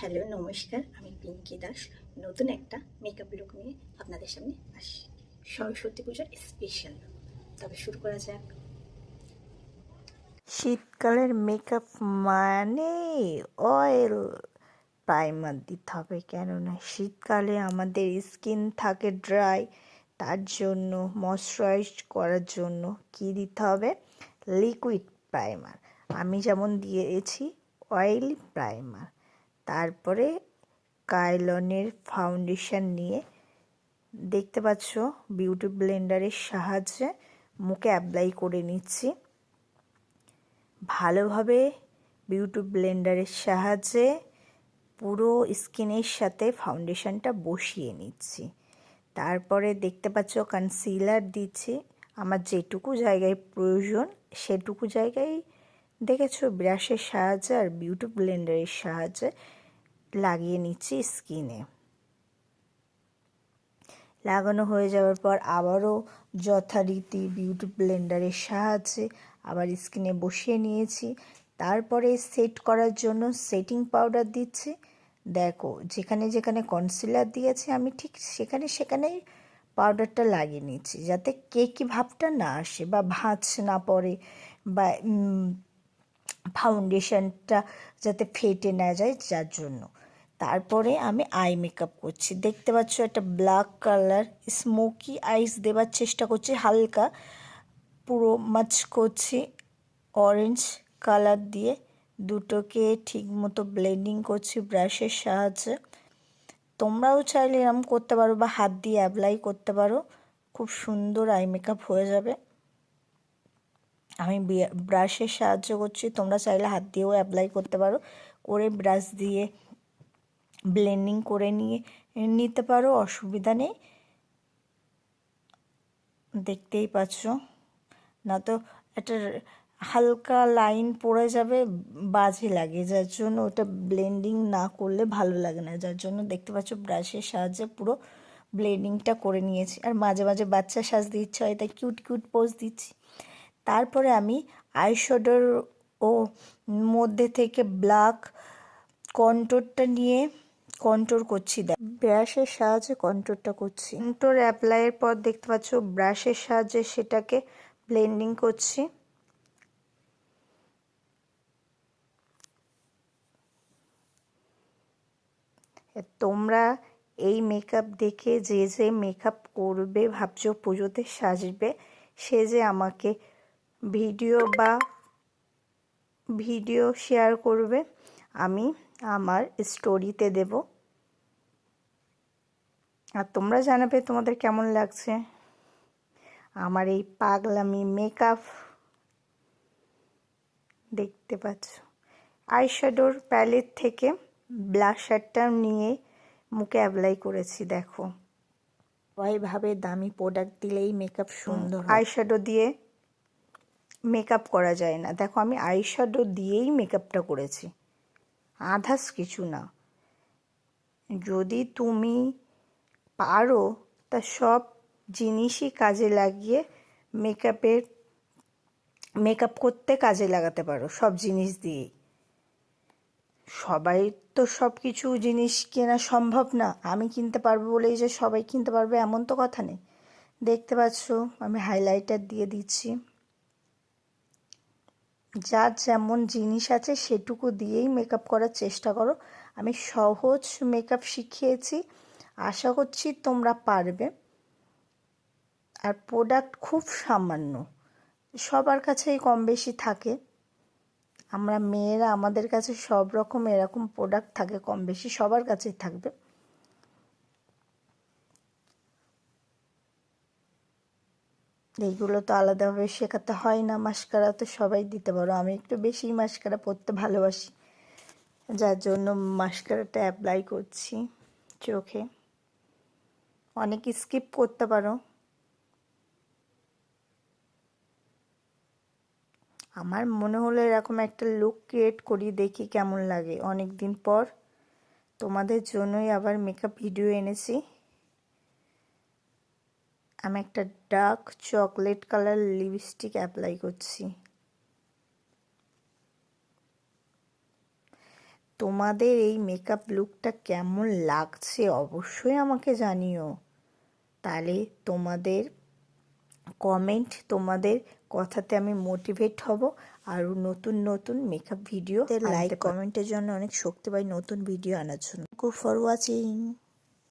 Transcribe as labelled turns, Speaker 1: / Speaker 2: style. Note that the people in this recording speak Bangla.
Speaker 1: হ্যালো, নমস্কার, আমি পিঙ্কি দাস, নতুন একটা মেকআপ লুক নিয়ে আপনাদের সামনে আসি সরস্বতী পূজার স্পেশাল তবে শুরু করা যাক।
Speaker 2: শীতকালের মেকআপ মানে অয়েল প্রাইমার দিতে হবে, কেননা শীতকালে আমাদের স্কিন থাকে ড্রাই তার জন্য ময়শ্চারাইজ করার জন্য কি দিতে হবে? লিকুইড প্রাইমার আমি যেমন দিয়েছি অয়েলি প্রাইমার তারপরে কাইলনের ফাউন্ডেশন নিয়ে দেখতে পাচ্ছ বিউটি ব্লেন্ডারের সাহায্যে মুখে অ্যাপ্লাই করে নিচ্ছি। ভালোভাবে বিউটি ব্লেন্ডারের সাহায্যে পুরো স্কিনের সাথে ফাউন্ডেশনটা বসিয়ে নিচ্ছি। তারপরে দেখতে পাচ্ছ কনসিলার দিচ্ছি। আমার যেটুকু জায়গায় প্রয়োজন সেটুকু জায়গায় দেখেছ, ব্রাশের সাহায্যে আর বিউটি ব্লেন্ডারের সাহায্যে লাগিয়ে নিচ্ছি স্কিনে। লাগানো হয়ে যাওয়ার পর আবারও যথারীতি বিউটি ব্লেন্ডারের সাহায্যে আবার স্কিনে বসিয়ে নিয়েছি। তারপরে সেট করার জন্য সেটিং পাউডার দিচ্ছি। দেখো, যেখানে যেখানে কনসিলার দিয়েছি আমি ঠিক সেখানে সেখানেই পাউডারটা লাগিয়ে নিচ্ছি। যাতে কেকি ভাবটা না আসে বা ভাঁজ না পড়ে বা ফাউন্ডেশনটা যাতে ফেটে না যায়, যার জন্য। তারপরে আমি আই মেকআপ করছি। দেখতে পাচ্ছ একটা ব্ল্যাক কালার স্মোকি আইস দেওয়ার চেষ্টা করছি, হালকা। পুরো মাছ করছি অরেঞ্জ কালার দিয়ে। দুটোকে ঠিক মতো ব্লেন্ডিং করছি ব্রাশের সাহায্যে। তোমরাও চাইলে এরম করতে পারো বা হাত দিয়ে অ্যাপ্লাই করতে পারো। খুব সুন্দর আই মেকআপ হয়ে যাবে। আমি ব্রাশের সাহায্য করছি। তোমরা চাইলে হাত দিয়েও অ্যাপ্লাই করতে পারো। করে ব্রাশ দিয়ে ব্লেন্ডিং করে নিয়ে, নিতে পারো, অসুবিধা নেই। দেখতেই পাচ্ছ। না তো একটা হালকা লাইন পড়ে যাবে, বাজে লাগে। যার জন্য ওটা ব্লেন্ডিং না করলে ভালো লাগে না। যার জন্য দেখতে পাচ্ছ ব্রাশের সাহায্যে পুরো ব্লেন্ডিংটা করে নিয়েছি। আর মাঝে মাঝে বাচ্চা সাজ ইচ্ছা হয় তাই কিউট কিউট পোজ দিচ্ছি। তারপরে আমি আইশ্যাডোর ও মধ্যে থেকে ব্ল্যাক কন্ট্রোরটা নিয়ে কন্ট্রোর করছি, দেখ। ব্রাশের সাহায্যে কন্ট্রোরটা করছি। কন্ট্রোর অ্যাপ্লাইয়ের পর দেখতে পাচ্ছ ব্রাশের সাহায্যে সেটাকে ব্লেন্ডিং করছি। তোমরা এই মেকআপ দেখে যে যে মেকআপ করবে, ভাবছ পুজোতে সাজবে, সে যে আমাকে ভিডিও বা ভিডিও শেয়ার করবে আমি আমার স্টোরিতে দেব। আর তোমরা জানাবে তোমাদের কেমন লাগছে। আমার এই পাগলামি মেকআপ দেখতে পাচ্ছ। আইশ্যাডোর প্যালেট থেকে ব্লাশারটা নিয়ে মুখে অ্যাপ্লাই করেছি দেখো। সবাই ভাবে দামি প্রোডাক্ট দিলেই মেকআপ সুন্দর আইশ্যাডো দিয়ে মেকআপ করা যায় না। দেখো, আমি আইশ্যাডো দিয়েই মেকআপটা করেছি। আধাস কিছু না। যদি তুমি পারো, তা সব জিনিসই কাজে লাগিয়ে মেকআপের মেকআপ করতে কাজে লাগাতে পারো, সব জিনিস দিয়েই। সবাই তো সব কিছু জিনিস কেনা সম্ভব না। আমি কিনতে পারব বলেই যে সবাই কিনতে পারবে, এমন তো কথা নেই। দেখতে পাচ্ছ, আমি হাইলাইটার দিয়ে দিচ্ছি। যার যেমন জিনিস আছে সেটুকু দিয়েই মেকআপ করার চেষ্টা করো। আমি সহজ মেকআপ শিখিয়েছি। আশা করছি তোমরা পারবে। আর প্রোডাক্ট খুব সামান্য। সবার কাছেই কম বেশি থাকে। আমরা মেয়েরা আমাদের কাছে সব রকম এরকম প্রোডাক্ট থাকে কম বেশি। সবার কাছেই থাকবে। এইগুলো তো আলাদাভাবে শেখাতে হয় না। মাস্কারা তো সবাই দিতে পারো। আমি একটু বেশি মাস্কারা পরতে ভালোবাসি। যার জন্য মাস্কারাটা অ্যাপ্লাই করছি চোখে। অনেক স্কিপ করতে পারো। আমার মনে হলো এরকম একটা লুক ক্রিয়েট করি, দেখি কেমন লাগে। অনেক দিন পর তোমাদের জন্যই আবার মেকআপ ভিডিও এনেছি। আমি একটা dark chocolate colour lipstick apply করছি। তোমাদের এই মেকআপ লুকটা কেমন লাগছে অবশ্যই আমাকে জানিও। তাহলে তোমাদের কমেন্ট তোমাদের কথাতে আমি মোটিভেট হব। আরও নতুন নতুন মেকআপ ভিডিও লাইক কমেন্টের জন্য অনেক শক্তি পাই নতুন ভিডিও আনার জন্য। For watching